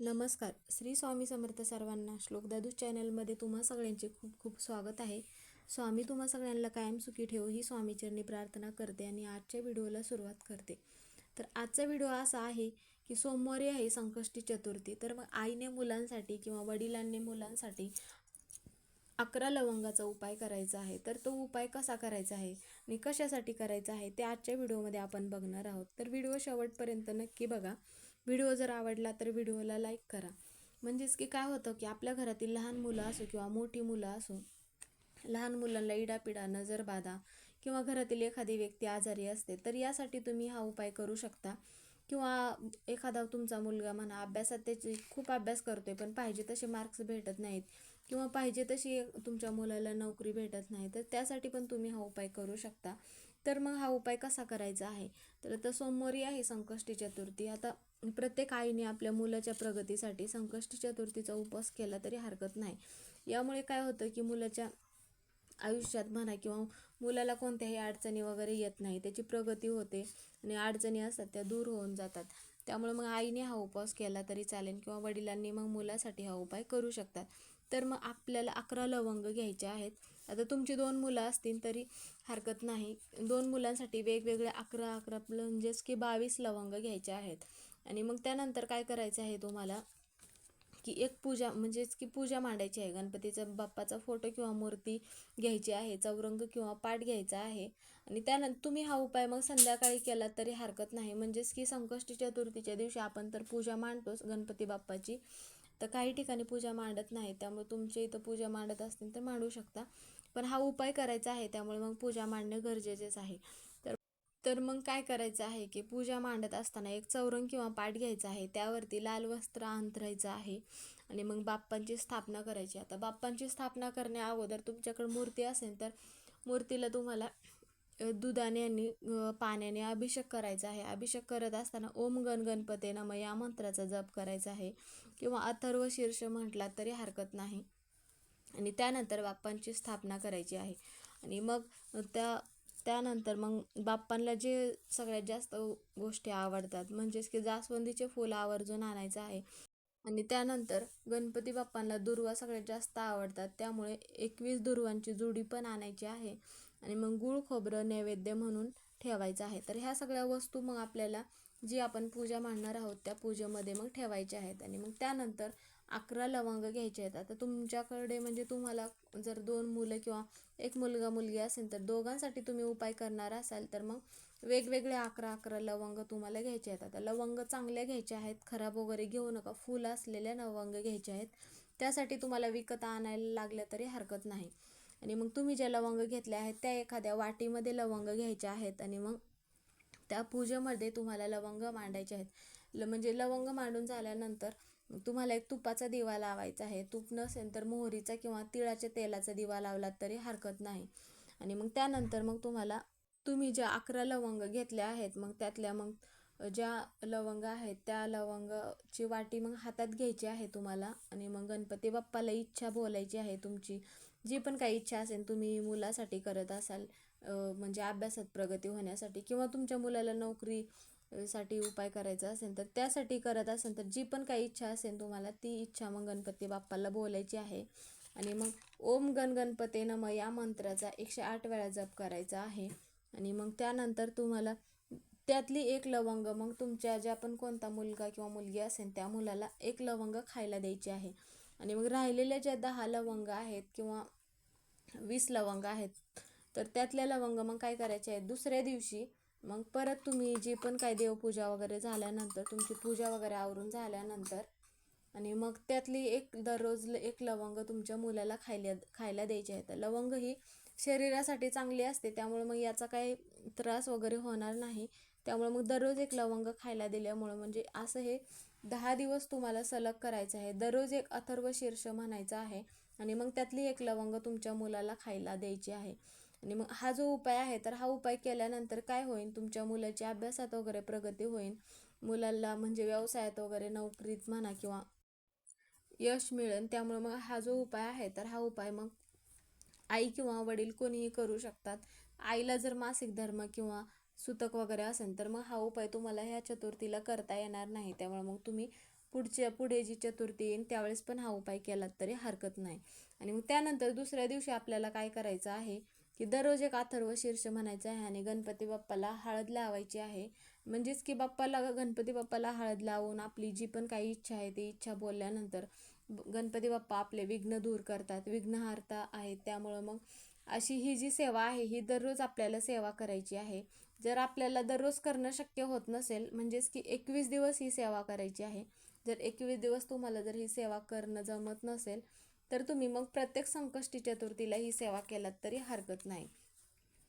नमस्कार. श्री स्वामी समर्थ सर्वांना श्लोकदादू चॅनलमध्ये तुम्हा सगळ्यांचे खूप खूप स्वागत आहे. स्वामी तुम्हा सगळ्यांना कायम सुखी ठेवू ही स्वामीचरणी प्रार्थना करते आणि आजच्या व्हिडिओला सुरुवात करते. तर आजचा व्हिडिओ असा आहे की सोमवारी आहे संकष्टी चतुर्थी. तर मग आईने मुलांसाठी किंवा वडिलांनी मुलांसाठी अकरा लवंगाचा उपाय करायचा आहे. तर तो उपाय कसा करायचा आहे? आणि कशासाठी करायचा आहे? ते आजच्या व्हिडिओमध्ये आपण बघणार आहोत. तर व्हिडिओ शेवटपर्यंत नक्की बघा. व्हिडिओ जर आवडला तर व्हिडिओला लाईक करा. म्हणजेच की काय होतं की आपल्या घरातील लहान मुलं असो किंवा मोठी मुलं असो लहान मुलांना इडापिडा नजरबाधा किंवा घरातील एखादी व्यक्ती आजारी असते तर यासाठी तुम्ही हा उपाय करू शकता. किंवा एखादा तुमचा मुलगा म्हणा अभ्यासात त्याचे खूप अभ्यास करतोय पण पाहिजे तसे मार्क्स भेटत नाहीत. किंवा पाहिजे तशी तुमच्या मुलाला नोकरी भेटत नाही तर त्यासाठी पण तुम्ही हा उपाय करू शकता. तर मग हा उपाय कसा करायचा आहे? तर आता सोमवारी आहे संकष्टी चतुर्थी. आता प्रत्येक आईने आपल्या मुलाच्या प्रगतीसाठी संकष्टी चतुर्थीचा उपवास केला तरी हरकत नाही. यामुळे काय होतं की मुलाच्या आयुष्यात म्हणा किंवा मुलाला कोणत्याही अडचणी वगैरे येत नाही त्याची प्रगती होते आणि अडचणी असतात त्या दूर होऊन जातात. त्यामुळे मग आईने हा उपवास केला तरी चालेल किंवा वडिलांनी मग मुलासाठी हा उपाय करू शकतात. तर मग आपल्याला अकरा लवंग घ्यायचे आहेत. आता तुमची दोन मुलं असतील तरी हरकत नाही. दोन मुलांसाठी वेगवेगळे अकरा अकरा म्हणजेच की बावीस लवंग घ्यायचे आहेत. आणि मग त्यानंतर काय करायचं आहे तुम्हाला की एक पूजा म्हणजेच की पूजा मांडायची आहे. गणपतीचा बाप्पाचा फोटो किंवा मूर्ती घ्यायची आहे चौरंग किंवा पाठ घ्यायचा आहे. आणि त्यानंतर तुम्ही हा उपाय मग संध्याकाळी केला तरी हरकत नाही. म्हणजेच की संकष्टी चतुर्थीच्या दिवशी आपण तर पूजा मांडतोच गणपती बाप्पाची. तर काही ठिकाणी पूजा मांडत नाही त्यामुळे तुमच्या इथं पूजा मांडत असतील तर मांडू शकता. पण हा उपाय करायचा आहे त्यामुळे मग पूजा मांडणे गरजेचेच आहे. तर तर मग काय करायचं आहे की पूजा मांडत असताना एक चौरंग किंवा पाठ घ्यायचा आहे. त्यावरती लाल वस्त्र अंतरायचं आहे आणि मग बाप्पांची स्थापना करायची. आता बाप्पांची स्थापना करण्या अगोदर तुमच्याकडे मूर्ती असेल तर मूर्तीला तुम्हाला दुधाने आणि पाण्याने अभिषेक करायचा आहे. अभिषेक करत असताना ओम गण गणपते नम या मंत्राचा जप करायचा आहे. किंवा अथर्व शीर्ष म्हटला तरी हरकत नाही. आणि त्यानंतर बाप्पांची स्थापना करायची आहे. आणि मग त्या त्यानंतर मग बाप्पांना जे सगळ्यात जास्त गोष्टी आवडतात म्हणजेच की जास्वंदीचे फूल आवर्जून आणायचं आहे. आणि त्यानंतर गणपती बाप्पांना दुर्वा सगळ्यात जास्त आवडतात त्यामुळे एकवीस दुर्वांची जुडी पण आणायची आहे. आणि मग गुळ खोबरं नैवेद्य म्हणून ठेवायचं आहे. तर ह्या सगळ्या वस्तू मग आपल्याला जी आपण पूजा मांडणार आहोत त्या पूजेमध्ये मग ठेवायच्या आहेत. आणि मग त्यानंतर अकरा लवंग घ्यायचे आहेत. आता तुमच्याकडे म्हणजे तुम्हाला जर दोन मुलं किंवा एक मुलगा मुलगी असेल तर दोघांसाठी तुम्ही उपाय करणार असाल तर मग वेगवेगळे अकरा अकरा लवंग तुम्हाला घ्यायचे आहेत. आता लवंग चांगल्या घ्यायच्या आहेत खराब वगैरे घेऊ नका. फुल असलेल्या लवंग घ्यायचे आहेत. त्यासाठी तुम्हाला विकत आणायला लागल्या तरी हरकत नाही. आणि मग तुम्ही ज्या लवंग घेतल्या आहेत त्या एखाद्या वाटीमध्ये लवंग घ्यायच्या आहेत. आणि मग त्या पूजेमध्ये तुम्हाला लवंग मांडायचे आहेत. ल म्हणजे लवंग मांडून झाल्यानंतर तुम्हाला एक तुपाचा दिवा लावायचा आहे. तूप नसेल तर मोहरीचा किंवा तिळाच्या तेलाचा दिवा लावलात तरी हरकत नाही. आणि मग त्यानंतर मग तुम्हाला तुम्ही ज्या अकरा लवंग घेतल्या आहेत मग त्यातल्या मग ज्या लवंग आहेत त्या लवंगाची वाटी मग हातात घ्यायची आहे तुम्हाला. आणि मग गणपती बाप्पाला इच्छा बोलायची आहे तुमची. जी पण काही इच्छा असेल तुम्ही मुलासाठी करत असाल म्हणजे अभ्यासात प्रगती होण्यासाठी किंवा तुमच्या मुलाला नोकरी साठी उपाय करायचा असेल तर त्यासाठी करत असेल तर जी पण काही इच्छा असेल तुम्हाला ती इच्छा मग गणपती बाप्पाला बोलायची आहे. आणि मग ओम गण गणपते नम या मंत्राचा एकशे आठ वेळा जप करायचा आहे. आणि मग त्यानंतर तुम्हाला त्यातली एक लवंग मग तुमच्या ज्या पण कोणता मुलगा किंवा मुलगी असेल त्या मुलाला एक लवंग खायला द्यायची आहे. आणि मग राहिलेल्या ज्या दहा लवंग आहेत किंवा वीस लवंग आहेत तर त्यातल्या लवंग मग काय करायचे आहेत? दुसऱ्या दिवशी मग परत तुम्ही जी पण काय देवपूजा वगैरे झाल्यानंतर तुमची पूजा वगैरे आवरून झाल्यानंतर आणि मग त्यातली एक दररोज एक लवंग तुमच्या मुलाला खायला खायला द्यायची आहे. तर लवंग ही शरीरासाठी चांगली असते त्यामुळे मग याचा काही त्रास वगैरे होणार नाही. त्यामुळे मग दररोज एक लवंग खायला दिल्यामुळं म्हणजे असं हे दहा दिवस तुम्हाला सलग करायचं आहे. दररोज एक अथर्व शीर्ष म्हणायचं आहे आणि मग त्यातली एक लवंग तुमच्या मुलाला खायला द्यायची आहे. आणि मग हा जो उपाय आहे तर हा उपाय केल्यानंतर काय होईल तुमच्या मुलाच्या अभ्यासात वगैरे प्रगती होईल मुलाला म्हणजे व्यवसायात वगैरे नोकरीत म्हणा किंवा यश मिळेल. त्यामुळे मग हा जो उपाय आहे तर हा उपाय मग आई किंवा वडील कोणीही करू शकतात. आईला जर मासिक धर्म किंवा सुतक वगैरे असेल तर मग हा उपाय तुम्हाला ह्या चतुर्थीला करता येणार नाही. त्यामुळे मग तुम्ही पुढच्या पुढे जी चतुर्थी येईल त्यावेळेस पण हा उपाय केलात तरी हरकत नाही. आणि मग त्यानंतर दुसऱ्या दिवशी आपल्याला काय करायचं आहे? की दररोज एक अथर्व शीर्ष म्हणायचं आहे आणि गणपती बाप्पाला हळद लावायची आहे. म्हणजेच की बाप्पाला गणपती बाप्पाला हळद लावून आपली जी पण काही इच्छा आहे ती इच्छा बोलल्यानंतर गणपती बाप्पा आपले विघ्न दूर करतात विघ्नहार्ता आहेत. त्यामुळं मग अशी ही जी सेवा आहे ही दररोज आपल्याला सेवा करायची आहे. जर आपल्याला दररोज करणं शक्य होत नसेल म्हणजेच की एकवीस दिवस ही सेवा करायची आहे. जर एकवीस दिवस तुम्हाला जर ही सेवा करणं जमत नसेल तर तुम्ही मग प्रत्येक संकष्टी चतुर्थीला ही सेवा केलात तरी हरकत नाही.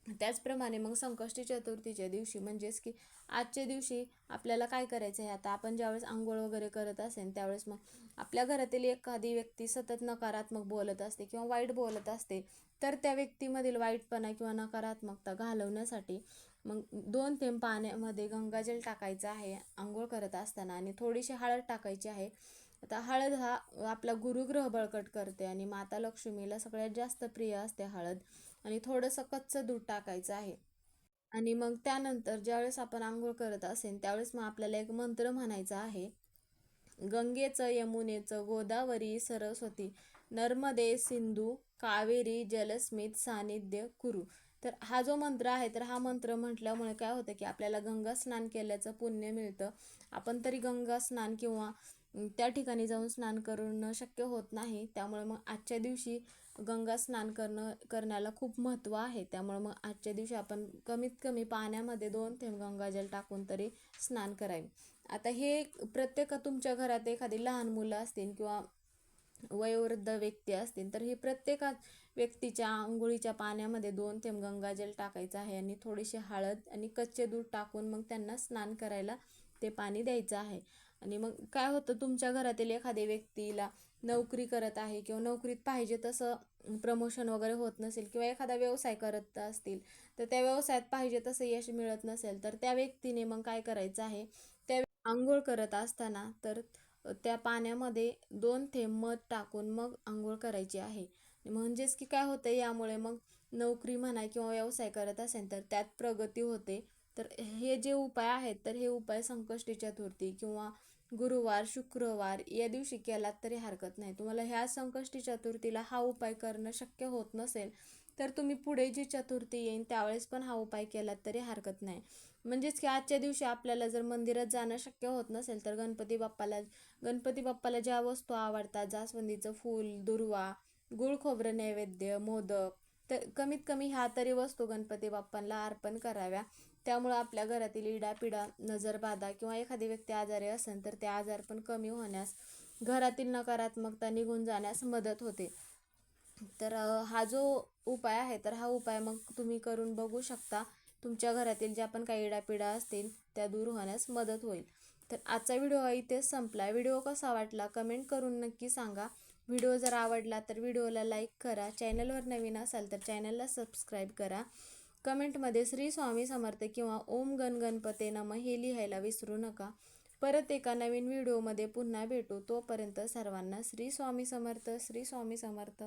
त्याचप्रमाणे मग संकष्टी चतुर्थीच्या दिवशी म्हणजेच की आजच्या दिवशी आपल्याला काय करायचं आहे? आता आपण ज्यावेळेस आंघोळ वगैरे करत असेल त्यावेळेस मग आपल्या घरातील एखादी व्यक्ती सतत नकारात्मक बोलत असते किंवा वाईट बोलत असते तर त्या व्यक्तीमधील वाईटपणा किंवा नकारात्मकता घालवण्यासाठी मग दोन थेंब पाण्यामध्ये गंगाजल टाकायचं आहे आंघोळ करत असताना आणि थोडीशी हळद टाकायची आहे. आता हळद हा आपला गुरुग्रह बळकट करते आणि माता लक्ष्मीला सगळ्यात जास्त प्रिय असते हळद. आणि थोडंसं कच्चं दूध टाकायचं आहे. आणि मग त्यानंतर ज्यावेळेस आपण आंघोळ करत असेल त्यावेळेस मग आपल्याला एक मंत्र म्हणायचा आहे. गंगेचं यमुनेचं गोदावरी सरस्वती नर्मदे सिंधू कावेरी जलस्मित सानिध्य कुरु. तर हा जो मंत्र आहे तर हा मंत्र म्हटल्यामुळे काय होतं की आपल्याला गंगा स्नान केल्याचं पुण्य मिळतं. आपण तरी गंगा स्नान किंवा त्या ठिकाणी जाऊन स्नान करणं शक्य होत नाही. त्यामुळे मग आजच्या दिवशी गंगा स्नान करणं करण्याला खूप महत्त्व आहे. त्यामुळे मग आजच्या दिवशी आपण कमीत कमी पाण्यामध्ये दोन थेंब गंगाजल टाकून तरी स्नान करावे. आता हे प्रत्येक तुमच्या घरात एखादी लहान मुलं असतील किंवा वयोवृद्ध व्यक्ती असतील तर ही प्रत्येक व्यक्तीच्या आंघोळीच्या पाण्यामध्ये दोन थेंब गंगाजल टाकायचं आहे आणि थोडीशी हळद आणि कच्चे दूध टाकून मग त्यांना स्नान करायला ते पाणी द्यायचं आहे. आणि मग काय होतं तुमच्या घरातील एखाद्या व्यक्तीला नोकरी करत आहे किंवा नोकरीत पाहिजे तसं प्रमोशन वगैरे होत नसेल किंवा एखादा व्यवसाय करत असतील तर त्या व्यवसायात पाहिजे तसं यश मिळत नसेल तर त्या व्यक्तीने मग काय करायचं आहे? त्या आंघोळ करत असताना तर त्या पाण्यामध्ये दोन थेंब मध टाकून मग आंघोळ करायची आहे. म्हणजेच की काय होतं यामुळे मग नोकरी म्हणा किंवा व्यवसाय करत असेल तर त्यात प्रगती होते. तर हे जे उपाय आहेत तर हे उपाय संकष्टी चतुर्थी किंवा गुरुवार शुक्रवार या दिवशी केलात तरी हरकत नाही. तुम्हाला ह्या संकष्टी चतुर्थीला हा उपाय करणं शक्य होत नसेल तर तुम्ही पुढे जी चतुर्थी येईन त्यावेळेस पण हा उपाय केलात तरी हरकत नाही. म्हणजेच की आजच्या दिवशी आपल्याला जर मंदिरात जाणं शक्य होत नसेल तर गणपती बाप्पाला गणपती बाप्पाला ज्या वस्तू आवडतात जास्वंदीचं फूल दुर्वा गुळ खोबरं नैवेद्य मोदक तर कमीत कमी ह्या तरी वस्तू गणपती बाप्पांना अर्पण कराव्या. त्यामुळं आपल्या घरातील इडापिडा नजरबाधा किंवा एखादी व्यक्ती आजारी असेल तर ते आजार पण कमी होण्यास घरातील नकारात्मकता निघून जाण्यास मदत होते. तर हा जो उपाय आहे तर हा उपाय मग तुम्ही करून बघू शकता. तुमच्या घरातील ज्या पण काही इडापिडा असतील त्या दूर होण्यास मदत होईल. तर आजचा व्हिडिओ इथेच संपला. व्हिडिओ कसा वाटला कमेंट करून नक्की सांगा. व्हिडिओ जर आवडला तर व्हिडिओला लाईक करा. चॅनलवर नवीन असाल तर चॅनलला सबस्क्राईब करा. कमेंटमध्ये श्री स्वामी समर्थ किंवा ओम गण गणपते नम हे लिहायला विसरू नका. परत एका नवीन व्हिडिओमध्ये पुन्हा भेटू. तोपर्यंत सर्वांना श्री स्वामी समर्थ श्री स्वामी समर्थ.